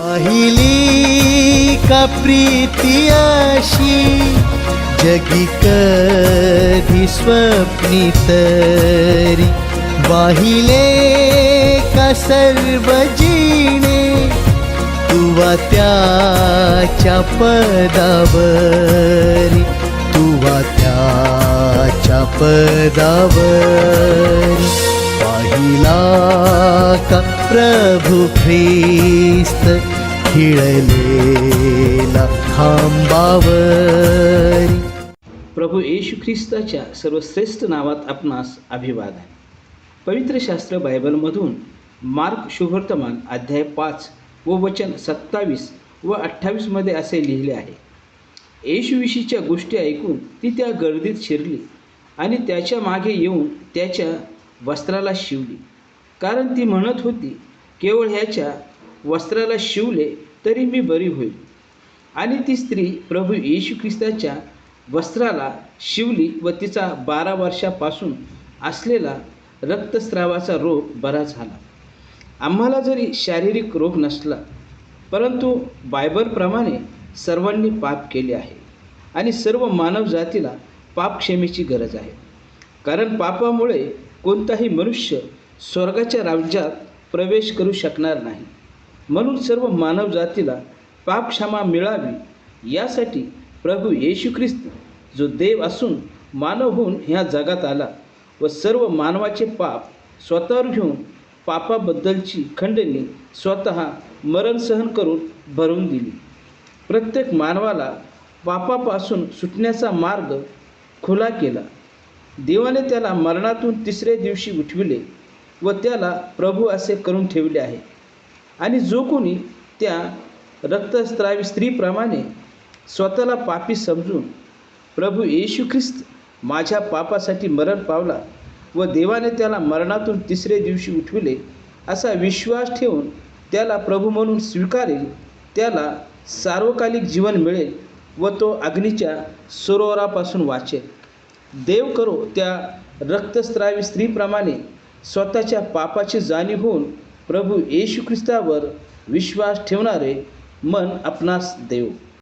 पाहिली का प्रीती अशी जगी कधी स्वप्नी तरी. वाहिले का सर्व जीणे तुवा त्याच्या पदावरी. तुवा त्याच्या पदावरी. पाहिला का प्रभू ख्रिस्त खिळलेला खांबावरी. प्रभू येशू ख्रिस्ताच्या सर्वश्रेष्ठ नावात आपणास अभिवादन. पवित्र शास्त्र बायबलमधून मार्क शुभवर्तमान अध्याय पाच व वचन सत्तावीस व अठ्ठावीसमध्ये असे लिहिले आहे. येशूविषयीच्या गोष्टी ऐकून ती त्या गर्दीत शिरली आणि त्याच्यामागे येऊन त्याच्या वस्त्राला शिवली. कारण ती म्हणत होती केवळ ह्याच्या वस्त्राला शिवले तरी मी बरी होईल. आणि ती स्त्री प्रभू येशू ख्रिस्ताच्या वस्त्राला शिवली व तिचा बारा वर्षापासून असलेला रक्तस्रावाचा रोग बरा झाला. आम्हाला जरी शारीरिक रोग नसला परंतु बायबलप्रमाणे सर्वांनी पाप केले आहे आणि सर्व मानव जातीला पापक्षमेची गरज आहे. कारण पापामुळे कोणताही मनुष्य स्वर्गाच्या राज्यात प्रवेश करू शकणार नाही. म्हणून सर्व मानव जातीला पापक्षमा मिळावी यासाठी प्रभू येशू ख्रिस्त जो देव असून मानव होऊन ह्या जगात आला व सर्व मानवाचे पाप स्वतःवर घेऊन पापाबद्दलची खंडणी स्वतः मरण सहन करून भरून दिली. प्रत्येक मानवाला पापापासून सुटण्याचा मार्ग खुला केला. देवाने त्याला मरणातून तिसऱ्या दिवशी उठविले. व त्याला प्रभू असे करून ठेवले आहे. आणि जो कोणी त्या रक्तस्त्रावी स्त्रीप्रमाणे स्वतःला पापी समजून प्रभू येशू ख्रिस्त माझ्या पापासाठी मरण पावला व देवाने त्याला मरणातून तिसरे दिवशी उठविले असा विश्वास ठेवून त्याला प्रभू म्हणून स्वीकारेल त्याला सार्वकालिक जीवन मिळेल व तो अग्नीच्या सरोवरापासून वाचेल. देव करो त्या रक्तस्त्रावी स्त्रीप्रमाणे स्वतःच्या पापाची जाणीव होऊन प्रभू येशू ख्रिस्तावर विश्वास ठेवणारे मन आपणास देव.